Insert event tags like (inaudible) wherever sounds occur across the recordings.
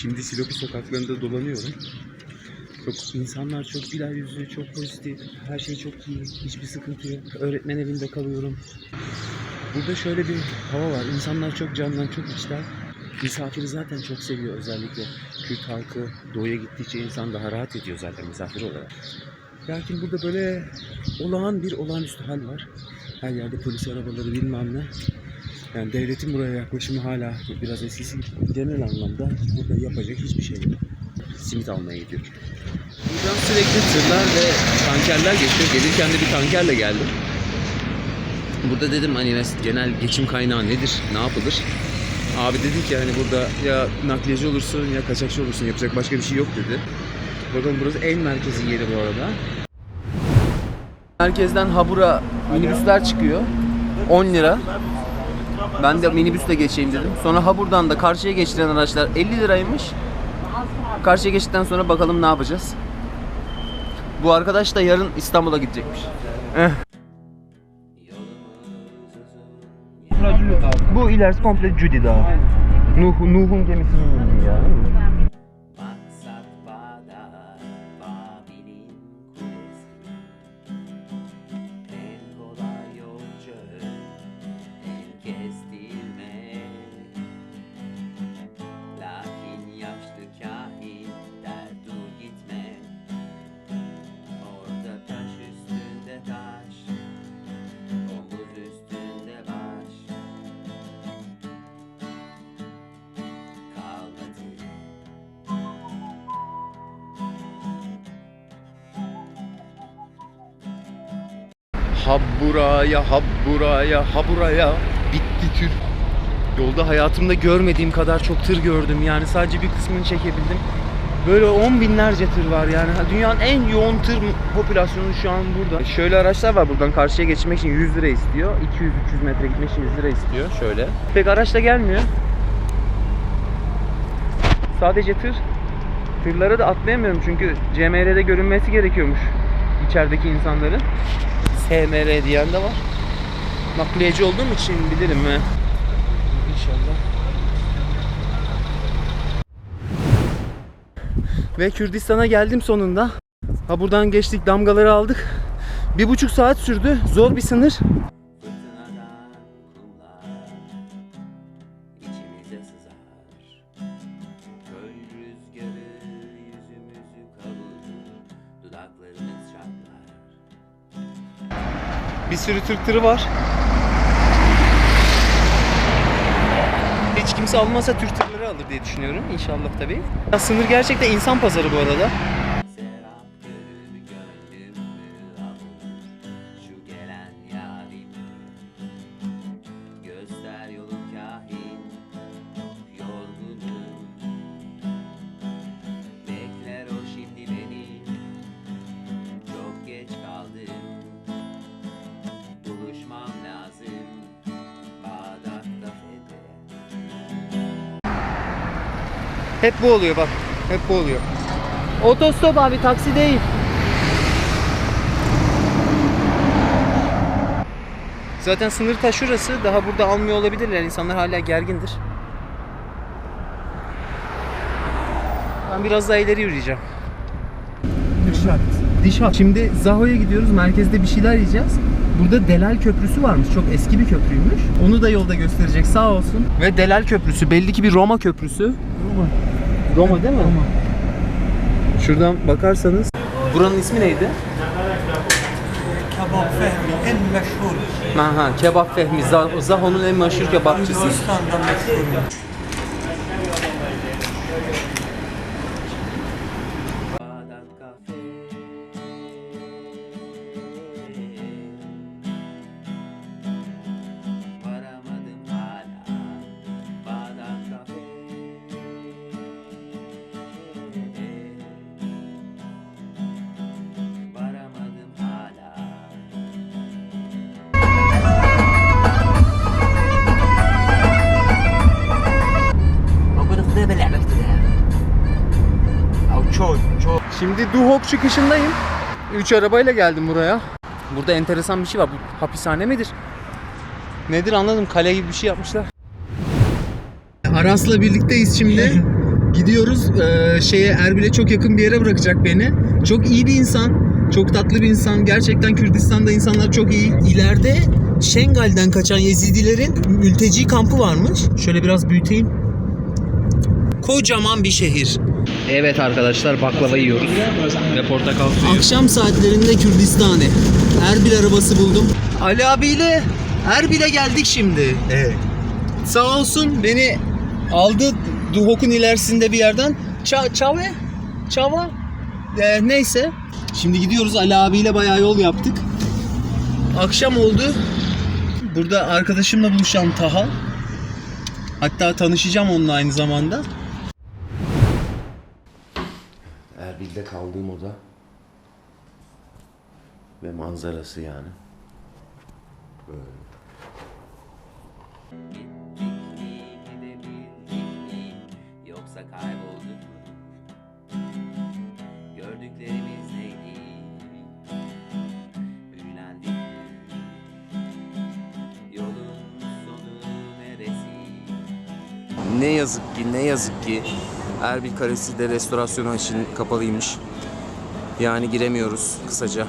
Şimdi Silopi sokaklarında dolanıyorum. Çok insanlar çok güler yüzlü, çok pozitif, her şey çok iyi, hiçbir sıkıntı yok. Öğretmen evinde kalıyorum. Burada şöyle bir hava var. İnsanlar çok candan, çok içten. Misafiri zaten çok seviyor özellikle. Kürt halkı doğuya gittikçe insan daha rahat ediyor zaten misafir olarak. Lakin burada böyle olağan bir olağanüstü hal var. Her yerde polis arabaları bilmem ne. Yani devletin buraya yaklaşımı hala biraz eskisi gibi. Genel anlamda burada yapacak hiçbir şey yok. Simit almaya gidiyorum. Buradan sürekli tırlar ve tankerler geçiyor. Gelirken de bir tankerle geldim. Burada dedim hani genel geçim kaynağı nedir, ne yapılır? Abi dedi ki hani burada ya nakliyeci olursun ya kaçakçı olursun yapacak başka bir şey yok dedi. Bakın burası en merkezi yeri bu arada. Merkezden Habur'a minibüsler çıkıyor. 10 lira. Ben de minibüsle geçeyim dedim. Sonra Habur'dan da karşıya geçiren araçlar 50 liraymış. Karşıya geçtikten sonra bakalım ne yapacağız. Bu arkadaş da yarın İstanbul'a gidecekmiş. Eh. Bu ilerisi komple Judy Dağı. Nuh, Nuh'un gemisinin önü ya. Ha buraya, ha buraya, ha buraya. Bitti tür. Yolda hayatımda görmediğim kadar çok tır gördüm. Yani sadece bir kısmını çekebildim. Böyle on binlerce tır var yani. Dünyanın en yoğun tır popülasyonu şu an burada. Şöyle araçlar var buradan karşıya geçmek için 100 lira istiyor. 200-300 metre gitmek için 100 lira istiyor. Şöyle. Pek araç da gelmiyor. Sadece tır. Tırlara da atlayamıyorum çünkü CMR'de görünmesi gerekiyormuş içerideki insanların. SMR diyen de var. Nakliyeci olduğum için bilirim he. İnşallah. Ve Kürdistan'a geldim sonunda. Ha buradan geçtik damgaları aldık. Bir buçuk saat sürdü. Zor bir sınır. Sürü Türk tırı var. Hiç kimse almasa Türk tırları alır diye düşünüyorum. İnşallah tabii. Ya sınır gerçekten insan pazarı bu arada. Hep bu oluyor bak. Hep bu oluyor. Otostop abi taksi değil. Zaten sınır ta şurası. Daha burada almıyor olabilirler. İnsanlar hala gergindir. Ben biraz daha ileri yürüyeceğim. Dişat. Dişat. Şimdi Zaho'ya gidiyoruz. Merkezde bir şeyler yiyeceğiz. Burada Delal Köprüsü varmış. Çok eski bir köprüymüş. Onu da yolda gösterecek sağ olsun. Ve Delal Köprüsü. Belli ki bir Roma köprüsü. Roma. Roma değil mi? Roma. Şuradan bakarsanız. Buranın ismi neydi? Kebap Fehmi en meşhur. Aha, Kebap Fehmi. Zah- Zaho'nun en meşhur kebapçısı. Hindistan'da meşhur. Şimdi Duhok çıkışındayım. Üç arabayla geldim buraya. Burada enteresan bir şey var. Bu hapishane midir? Nedir anladım. Kale gibi bir şey yapmışlar. Aras'la birlikteyiz şimdi. (laughs) Gidiyoruz eee, şeye Erbil'e çok yakın bir yere bırakacak beni. Çok iyi bir insan. Çok tatlı bir insan. Gerçekten Kürdistan'da insanlar çok iyi. İleride Şengal'den kaçan Yezidilerin mülteci kampı varmış. Şöyle biraz büyüteyim. Kocaman bir şehir. Evet arkadaşlar baklava yiyoruz. Ve portakal suyu. Akşam saatlerinde Kürdistan'ı. Erbil arabası buldum. Ali abiyle Erbil'e geldik şimdi. Evet. Sağ olsun beni aldı Duhok'un ilerisinde bir yerden. Ça Çave? Çava? Ee, neyse. Şimdi gidiyoruz Ali abiyle bayağı yol yaptık. Akşam oldu. Burada arkadaşımla buluşan Taha. Hatta tanışacağım onunla aynı zamanda. Erbil'de kaldığım oda ve manzarası yani. Mi yoksa kaybolduk mu? Gördüklerimiz neydi? Büyülendik mi? Yolun sonu neresi? Ne yazık ki ne yazık ki Erbil Kalesi de restorasyonu için kapalıymış. Yani giremiyoruz kısaca.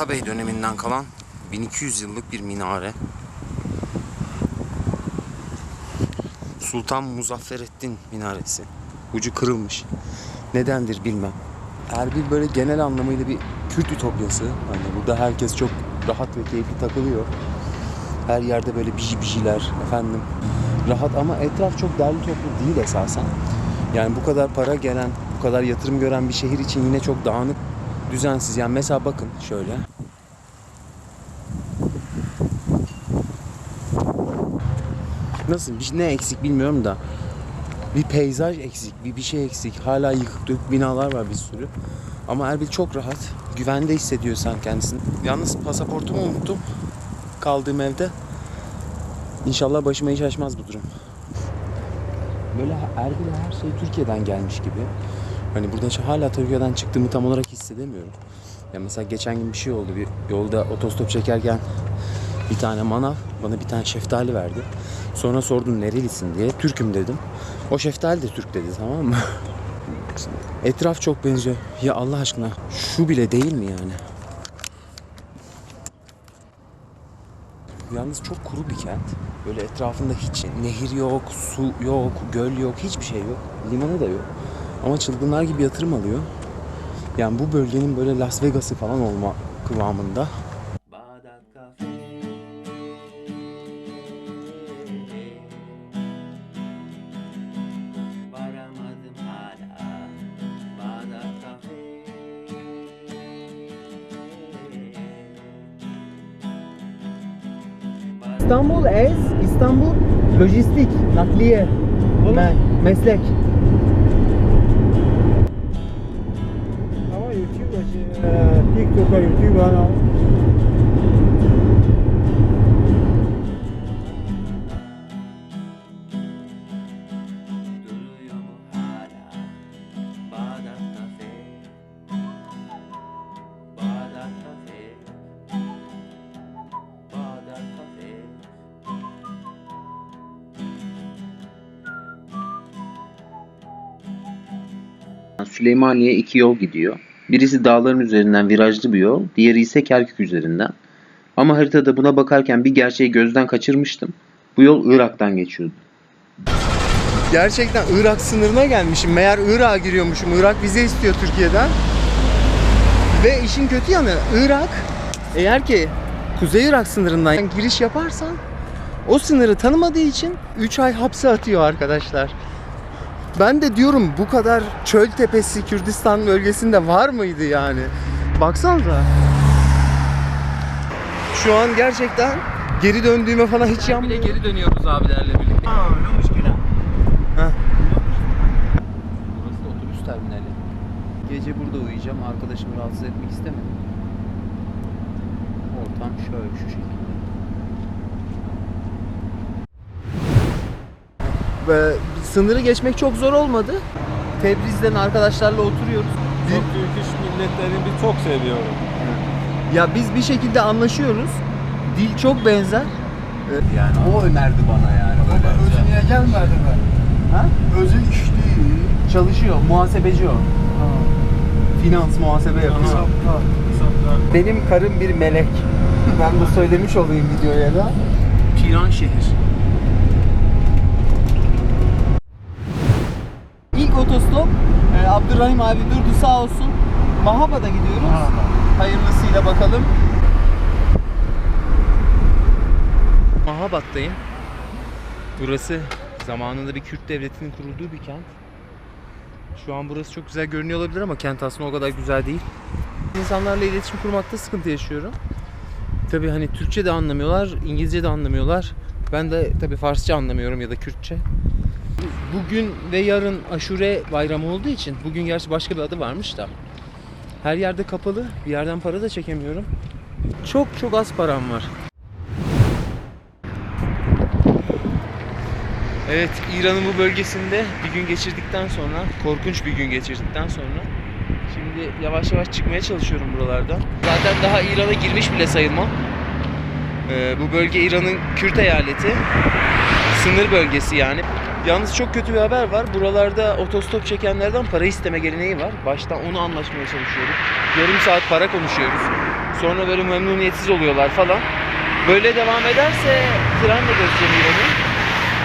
Atabey döneminden kalan 1200 yıllık bir minare. Sultan Muzafferettin minaresi. Ucu kırılmış. Nedendir bilmem. Erbil böyle genel anlamıyla bir Kürt ütopyası. Hani burada herkes çok rahat ve keyifli takılıyor. Her yerde böyle biji bijiler efendim. Rahat ama etraf çok derli toplu değil esasen. Yani bu kadar para gelen, bu kadar yatırım gören bir şehir için yine çok dağınık, düzensiz. Yani mesela bakın şöyle. Nasıl? Bir, ne eksik bilmiyorum da. Bir peyzaj eksik, bir bir şey eksik. Hala yıkık dökük binalar var bir sürü. Ama Erbil çok rahat. Güvende hissediyor sen kendisini. Yalnız pasaportumu unuttum. Kaldığım evde. İnşallah başıma hiç açmaz bu durum. Böyle Erbil'e her şey Türkiye'den gelmiş gibi. Hani burada şu- hala Türkiye'den çıktığımı tam olarak hissedemiyorum. Ya mesela geçen gün bir şey oldu. Bir yolda otostop çekerken bir tane manav bana bir tane şeftali verdi. Sonra sordum nerelisin diye. Türk'üm dedim. O şeftali de Türk dedi tamam mı? (laughs) Etraf çok benziyor. Ya Allah aşkına şu bile değil mi yani? Yalnız çok kuru bir kent. Böyle etrafında hiç nehir yok, su yok, göl yok, hiçbir şey yok. Limanı da yok. Ama çılgınlar gibi yatırım alıyor. Yani bu bölgenin böyle Las Vegas'ı falan olma kıvamında. İstanbul Ez, İstanbul Lojistik, Nakliye, me- Meslek. Süleymaniye iki yol gidiyor. Birisi dağların üzerinden virajlı bir yol, diğeri ise Kerkük üzerinden. Ama haritada buna bakarken bir gerçeği gözden kaçırmıştım. Bu yol Irak'tan geçiyordu. Gerçekten Irak sınırına gelmişim. Meğer Irak'a giriyormuşum. Irak vize istiyor Türkiye'den. Ve işin kötü yanı Irak eğer ki Kuzey Irak sınırından giriş yaparsan o sınırı tanımadığı için 3 ay hapse atıyor arkadaşlar. Ben de diyorum bu kadar çöl tepesi Kürdistan bölgesinde var mıydı yani? Baksanıza. Şu an gerçekten geri döndüğüme falan hiç yanmıyor. Bile geri dönüyoruz abilerle birlikte. Aa, ne müşküla. Burası da otobüs terminali. Gece burada uyuyacağım. Arkadaşımı rahatsız etmek istemedim. Ortam şöyle şu şekilde. Ve sınırı geçmek çok zor olmadı. Tebriz'den arkadaşlarla oturuyoruz. Çok Türk iş milletlerini bir çok seviyorum. Ya biz bir şekilde anlaşıyoruz. Dil çok benzer. Yani o önerdi bana yani. Özü niye gelmedi mi? Ha? Özü iş değil. Çalışıyor, muhasebeci o. Finans muhasebe yapıyor. Hesaplar. Benim karım bir melek. (laughs) ben de söylemiş olayım videoya da. Piran şehir. Abdurrahim abi durdu sağ olsun. Mahaba'da gidiyoruz. Hayırlısıyla bakalım. Mahabat'tayım. Burası zamanında bir Kürt devletinin kurulduğu bir kent. Şu an burası çok güzel görünüyor olabilir ama kent aslında o kadar güzel değil. İnsanlarla iletişim kurmakta sıkıntı yaşıyorum. Tabi hani Türkçe de anlamıyorlar, İngilizce de anlamıyorlar. Ben de tabi Farsça anlamıyorum ya da Kürtçe. Bugün ve yarın aşure bayramı olduğu için bugün gerçi başka bir adı varmış da. Her yerde kapalı. Bir yerden para da çekemiyorum. Çok çok az param var. Evet, İran'ın bu bölgesinde bir gün geçirdikten sonra, korkunç bir gün geçirdikten sonra şimdi yavaş yavaş çıkmaya çalışıyorum buralardan. Zaten daha İran'a girmiş bile sayılmam. Ee, bu bölge İran'ın Kürt eyaleti. Sınır bölgesi yani. Yalnız çok kötü bir haber var. Buralarda otostop çekenlerden para isteme geleneği var. Baştan onu anlaşmaya çalışıyorum. Yarım saat para konuşuyoruz. Sonra böyle memnuniyetsiz oluyorlar falan. Böyle devam ederse trenle gezeceğim İran'ı.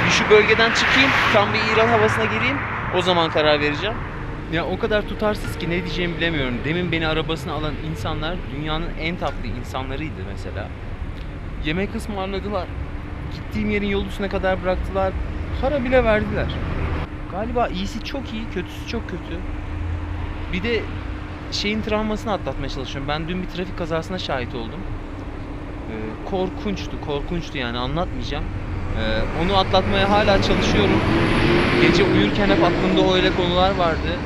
Bir şu bölgeden çıkayım, tam bir İran havasına gireyim. O zaman karar vereceğim. Ya o kadar tutarsız ki ne diyeceğimi bilemiyorum. Demin beni arabasına alan insanlar dünyanın en tatlı insanlarıydı mesela. Yemek ısmarladılar. Gittiğim yerin yol üstüne kadar bıraktılar. Para bile verdiler. Galiba iyisi çok iyi, kötüsü çok kötü. Bir de şeyin travmasını atlatmaya çalışıyorum. Ben dün bir trafik kazasına şahit oldum. Ee, korkunçtu, korkunçtu yani anlatmayacağım. Ee, onu atlatmaya hala çalışıyorum. Gece uyurken hep aklımda öyle konular vardı.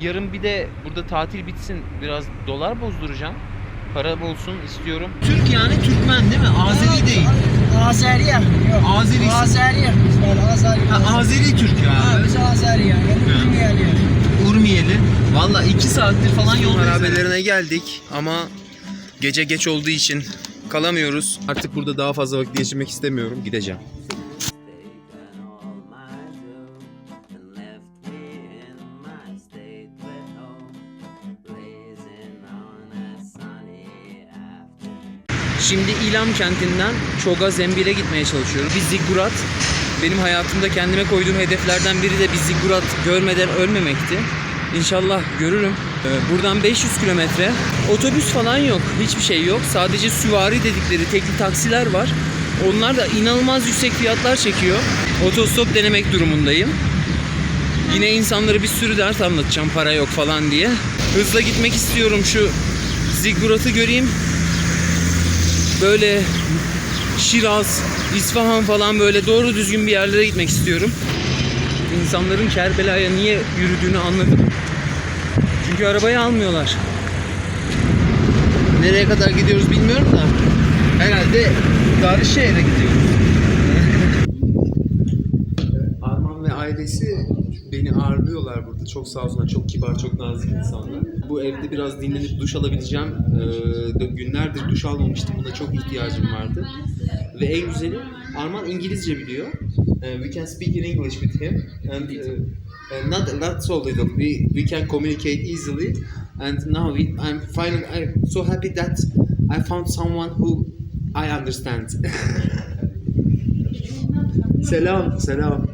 Yarın bir de burada tatil bitsin biraz dolar bozduracağım. Para bolsun istiyorum. Türk yani Türkmen değil mi? Azeri değil. Azeriye. Yok. Azeri. Azeriye. Böyle Azeri. Azeri Türk ya. Ha, biz Azeriye. Yani Urmiyeli. Urmiyeli. Valla 2 saattir falan yol harabelerine geldik ama gece geç olduğu için kalamıyoruz. Artık burada daha fazla vakit geçirmek istemiyorum. Gideceğim. Şimdi İlam kentinden Çoga Zembil'e gitmeye çalışıyorum. Bir ziggurat. Benim hayatımda kendime koyduğum hedeflerden biri de bir ziggurat görmeden ölmemekti. İnşallah görürüm. Ee, Buradan 500 kilometre. Otobüs falan yok. Hiçbir şey yok. Sadece süvari dedikleri tekli taksiler var. Onlar da inanılmaz yüksek fiyatlar çekiyor. Otostop denemek durumundayım. Yine insanlara bir sürü dert anlatacağım para yok falan diye. Hızla gitmek istiyorum şu zigguratı göreyim böyle Şiraz, İsfahan falan böyle doğru düzgün bir yerlere gitmek istiyorum. İnsanların Kerbela'ya niye yürüdüğünü anladım. Çünkü arabayı almıyorlar. Nereye kadar gidiyoruz bilmiyorum da herhalde Darüşşehir'e gidiyoruz. Arman ve ailesi beni ağırlıyorlar burada. Çok sağ olsunlar, çok kibar, çok nazik insanlar. Bu evde biraz dinlenip duş alabileceğim. Ee, günlerdir duş almamıştım. Buna çok ihtiyacım vardı. Ve en güzeli Arman İngilizce biliyor. Ee, we can speak in English with him. And uh, uh, not not so little. We we can communicate easily. And now we, I'm finally I'm so happy that I found someone who I understand. (laughs) selam, selam.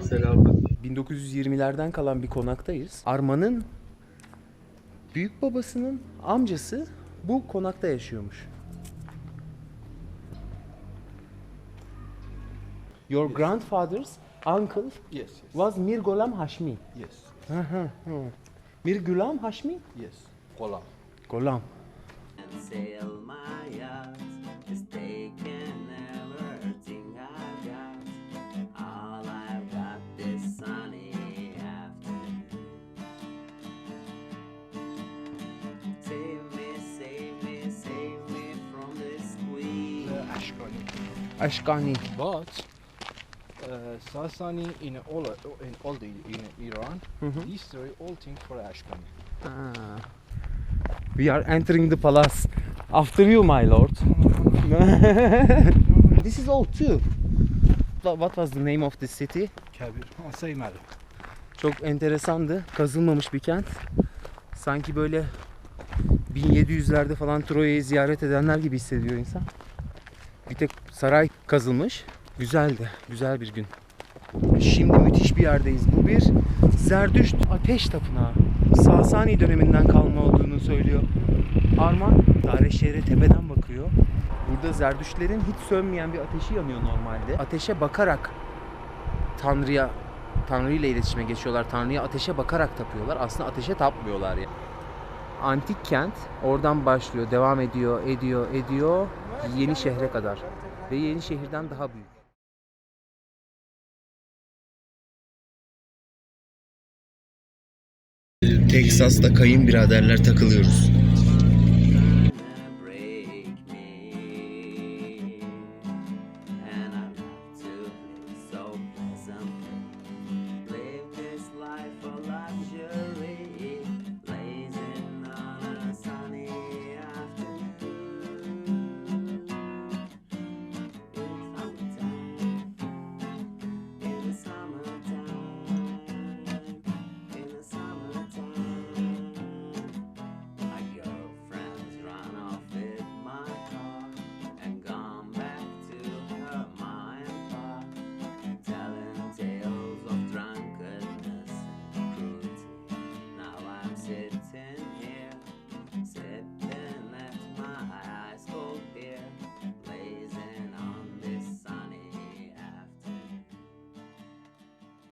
Selam. 1920'lerden kalan bir konaktayız. Arman'ın büyük babasının amcası bu konakta yaşıyormuş. Your grandfather's uncle Yes, yes, was Mir Golam Hashmi. yes, Mir Gulam Hashmi? yes. Kolam. Golam. and sail my yacht. Just taking Ashkani. Ashkani. But uh, Sasani in all in all the in Iran, destroy all things for Ashkani. Ah. We are entering the palace after you, my lord. (laughs) this is old too. Wha- What was the name of the city? Kabir. Saymadım. Çok enteresandı. Kazılmamış bir kent. Sanki böyle 1700'lerde falan Troya'yı ziyaret edenler gibi hissediyor insan. Bir tek saray kazılmış. Güzeldi. Güzel bir gün. Şimdi müthiş bir yerdeyiz. Bu bir Zerdüşt ateş tapınağı. Sasani döneminden kalma olduğunu söylüyor. Arman tarih şehre tepeden bakıyor. Burada Zerdüştlerin hiç sönmeyen bir ateşi yanıyor normalde. Ateşe bakarak Tanrı'ya Tanrı ile iletişime geçiyorlar. Tanrı'ya ateşe bakarak tapıyorlar. Aslında ateşe tapmıyorlar ya. Antik kent oradan başlıyor, devam ediyor, ediyor, ediyor yeni şehre kadar. Ve yeni şehirden daha büyük. Teksas'ta kayınbiraderler takılıyoruz.